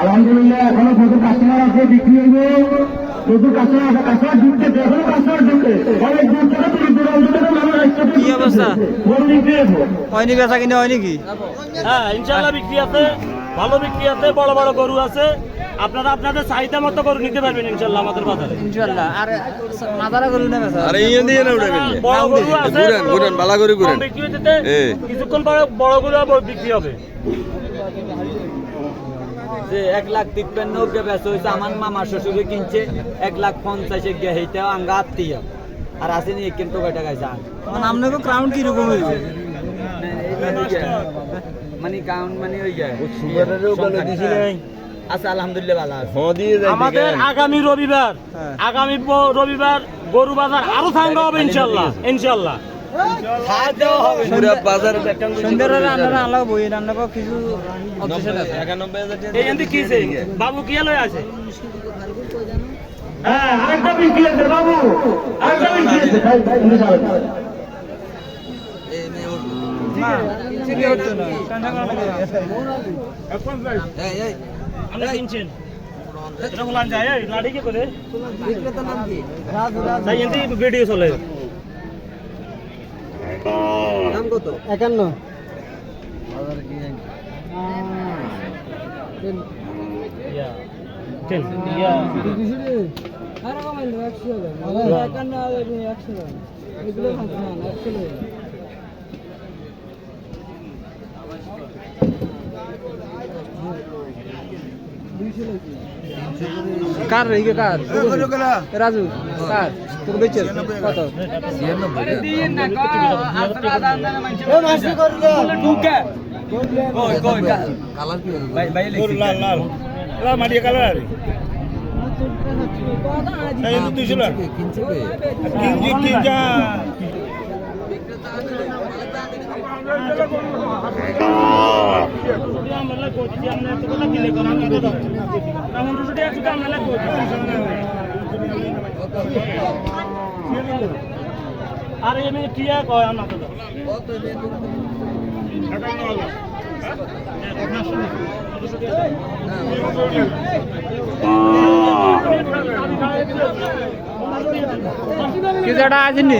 আলহামদুলিল্লাহ এখনও প্রচুর কাস্টমার আছে বিক্রি হইবে। প্রচুর কাস্টমার আছে কাস্টমার ঢুকতে এখনও কাস্টমার ঢুকতে অনেক দূর থেকে দূর দূরান্ত থেকে মানুষ আসছে কি অবস্থা? গরু বিক্রি হয়নি বেচা কিনে হয় নাকি হ্যাঁ ইনশাল্লাহ বিক্রি আছে ভালো বিক্রি আছে বড় বড় গরু আছে। আপনারা আপনাদের চাহিদা মতো গরু নিতে পারবেন ইনশাল্লাহ আমাদের বাজারে। ইনশাল্লাহ আর মাথারা করুন না বেচা আরে ইয়ে দিয়ে না উঠাবেন বড় গরু আছে ঘুরেন, ঘুরেন, বালা করে ঘুরেন। বিক্রি এ। কিছুক্ষণ পরে বড় গরু বিক্রি হবে। যে এক লাখ তিপ্পান্ন অব্দে বেচা হয়েছে আমার মামা শ্বশুরে কিনছে এক লাখ পঞ্চাশে গিয়ে আঙ্গা আত্মীয়। আর আসেনি এক কিন্তু কয় টাকায় চান মানে আপনাকে ক্রাউন কীরকম হয়েছে? মানে কাউন্ট মানে ওই যায় আচ্ছা আলহামদুলিল্লাহ ভালো আছে। হ দিয়ে যাই আমাদের আগামী রবিবার হ্যাঁ। আগামী রবিবার গরু বাজার আরও সাঙ্গা হবে ইনশাল্লাহ ইনশাল্লাহ। বাবু কি লয় আছে? হ্যাঁ আরেকটা বিক্রি আছে বাবু। আরেকটা ভাই ভাই উনি যাবেন। ভিডিও চলে। একান্ন। কার এইকে কার? রাজু। কার? লাল লাল লাল মাটিয়া কালার এই লাখ কিনছি কিনছা আমরা একটু আমরা লাগবে আর এমনি টিয়া কয় আমরা তো। কিছুটা আসেনি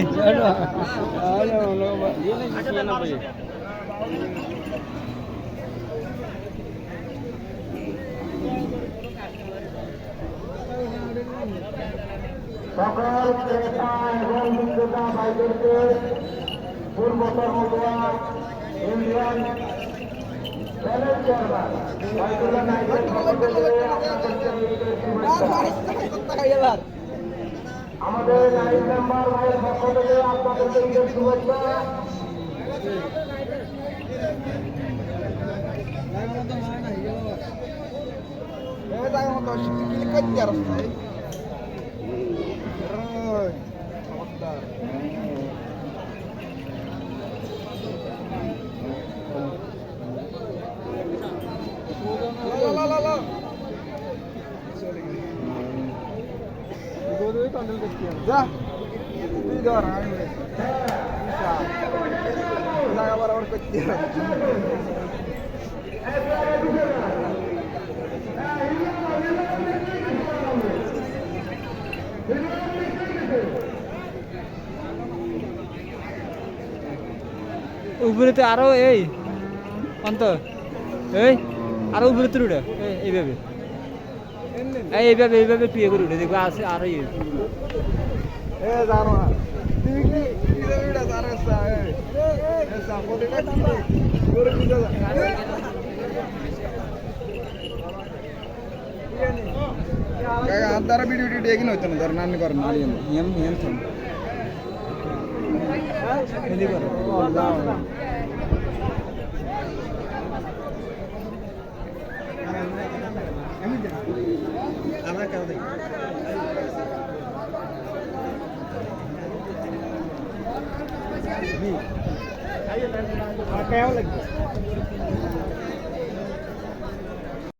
সকল ক্রেতা এবং বিক্রেতা ভাইদেরকে পূর্বতর Matua Indian balance chairman Baitullah নাইকের পক্ষ থেকে আপনাদেরকে শুভেচ্ছা। আমাদের নাইক মেম্বার ভাইয়ের পক্ষ থেকে আপনাদেরকে ঈদের শুভেচ্ছা উপরে তো আরও, এই অন্ত এই, আরও উপরে তো উঠে এই- এইভাবে। এই, এইভাবে এইভাবে পিয়ে করে উঠে দেখব আছে আরও ইয়ে এগিয়ে হইতো না, ধর, নানি করেন নানি এম এম থাম এদি করো কেমন লাগবে